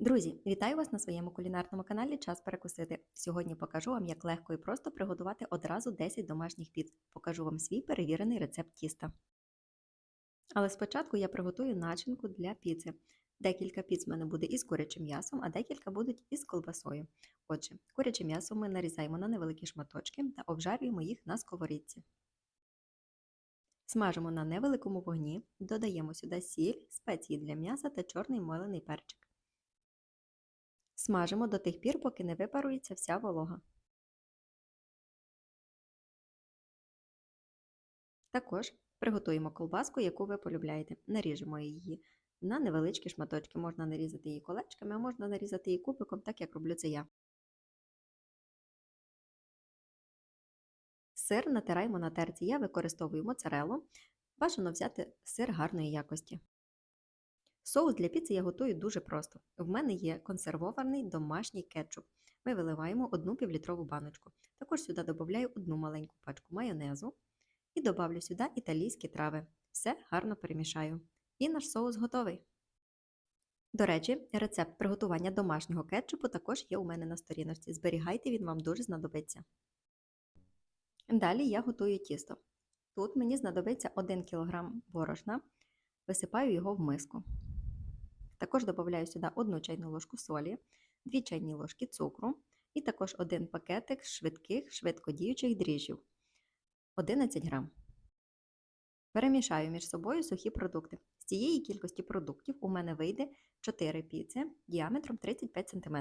Друзі, вітаю вас на своєму кулінарному каналі Час перекусити. Сьогодні покажу вам, як легко і просто приготувати одразу 10 домашніх піц. Покажу вам свій перевірений рецепт тіста. Але спочатку я приготую начинку для піци. Декілька піц в мене буде із курячим м'ясом, а декілька будуть із колбасою. Отже, куряче м'ясо ми нарізаємо на невеликі шматочки та обжарюємо їх на сковорідці. Смажимо на невеликому вогні, додаємо сюди сіль, спеції для м'яса та чорний молений перчик. Смажимо до тих пір, поки не випарується вся волога. Також приготуємо колбаску, яку ви полюбляєте. Наріжемо її на невеличкі шматочки. Можна нарізати її колечками, а можна нарізати її кубиком, так як роблю це я. Сир натираємо на терці. Я використовую моцарелу. Бажано взяти сир гарної якості. Соус для піци я готую дуже просто. В мене є консервований домашній кетчуп. Ми виливаємо одну півлітрову баночку. Також сюди додаю одну маленьку пачку майонезу і додавлю сюди італійські трави. Все гарно перемішаю. І наш соус готовий. До речі, рецепт приготування домашнього кетчупу також є у мене на сторіночці. Зберігайте, він вам дуже знадобиться. Далі я готую тісто. Тут мені знадобиться 1 кг борошна, висипаю його в миску. Також додаю сюди 1 чайну ложку солі, 2 чайні ложки цукру і також один пакетик швидких, швидкодіючих дріжджів 11 грам. Перемішаю між собою сухі продукти. З цієї кількості продуктів у мене вийде 4 піци діаметром 35 см.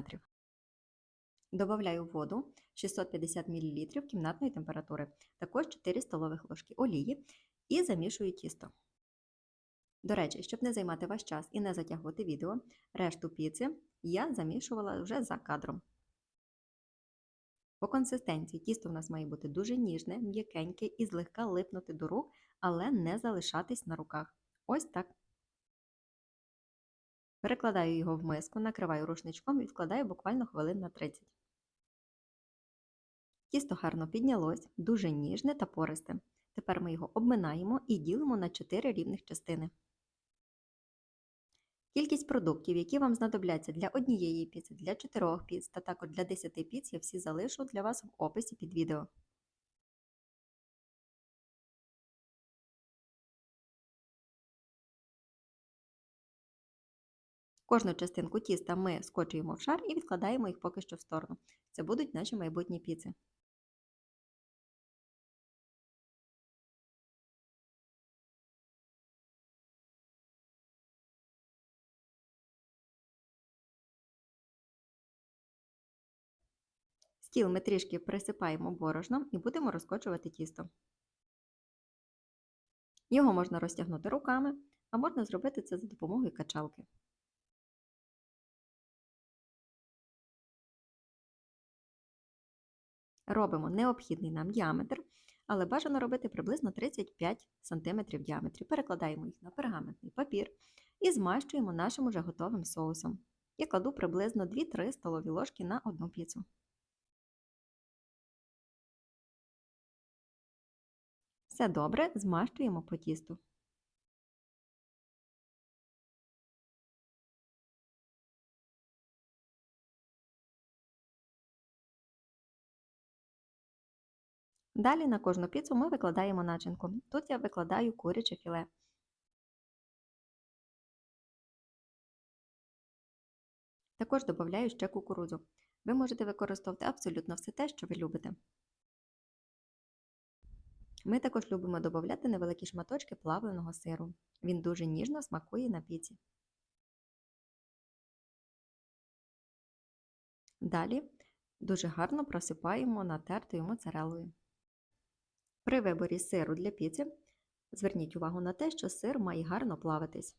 Добавляю воду 650 мл кімнатної температури, також 4 столових ложки олії і замішую тісто. До речі, щоб не займати ваш час і не затягувати відео, решту піци я замішувала вже за кадром. По консистенції тісто в нас має бути дуже ніжне, м'якеньке і злегка липнути до рук, але не залишатись на руках. Ось так. Перекладаю його в миску, накриваю рушничком і вкладаю буквально хвилин на 30. Тісто гарно піднялось, дуже ніжне та пористе. Тепер ми його обминаємо і ділимо на 4 рівних частини. Кількість продуктів, які вам знадобляться для однієї піци, для 4 піц та також для 10 піц, я всі залишу для вас в описі під відео. Кожну частинку тіста ми скочуємо в шар і відкладаємо їх поки що в сторону. Це будуть наші майбутні піци. Стіл ми трішки присипаємо борошном і будемо розкочувати тісто. Його можна розтягнути руками, а можна зробити це за допомогою качалки. Робимо необхідний нам діаметр, але бажано робити приблизно 35 см в діаметрі. Перекладаємо їх на пергаментний папір і змащуємо нашим уже готовим соусом. Я кладу приблизно 2-3 столові ложки на одну піцу. Все добре, змащуємо по тісту. Далі на кожну піцу ми викладаємо начинку. Тут я викладаю куряче філе. Також додаю ще кукурудзу. Ви можете використовувати абсолютно все те, що ви любите. Ми також любимо додати невеликі шматочки плавленого сиру. Він дуже ніжно смакує на піці. Далі дуже гарно просипаємо натертою моцарелою. При виборі сиру для піці зверніть увагу на те, що сир має гарно плавитись.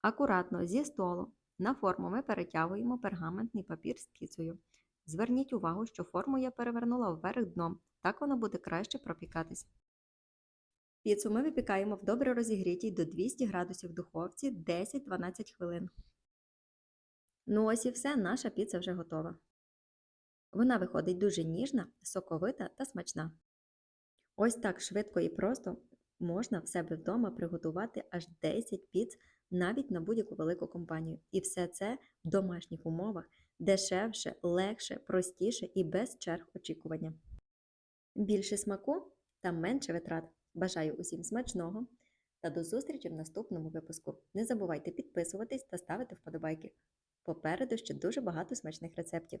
Акуратно зі столу на форму ми перетягуємо пергаментний папір з піцею. Зверніть увагу, що форму я перевернула вверх дном, так воно буде краще пропікатись. Піцу ми випікаємо в добре розігрітій до 200 градусів духовці 10-12 хвилин. Ну ось і все, наша піца вже готова. Вона виходить дуже ніжна, соковита та смачна. Ось так швидко і просто можна в себе вдома приготувати аж 10 піц навіть на будь-яку велику компанію. І все це в домашніх умовах дешевше, легше, простіше і без черг очікування. Більше смаку та менше витрат. Бажаю усім смачного та до зустрічі в наступному випуску. Не забувайте підписуватись та ставити вподобайки. Попереду ще дуже багато смачних рецептів.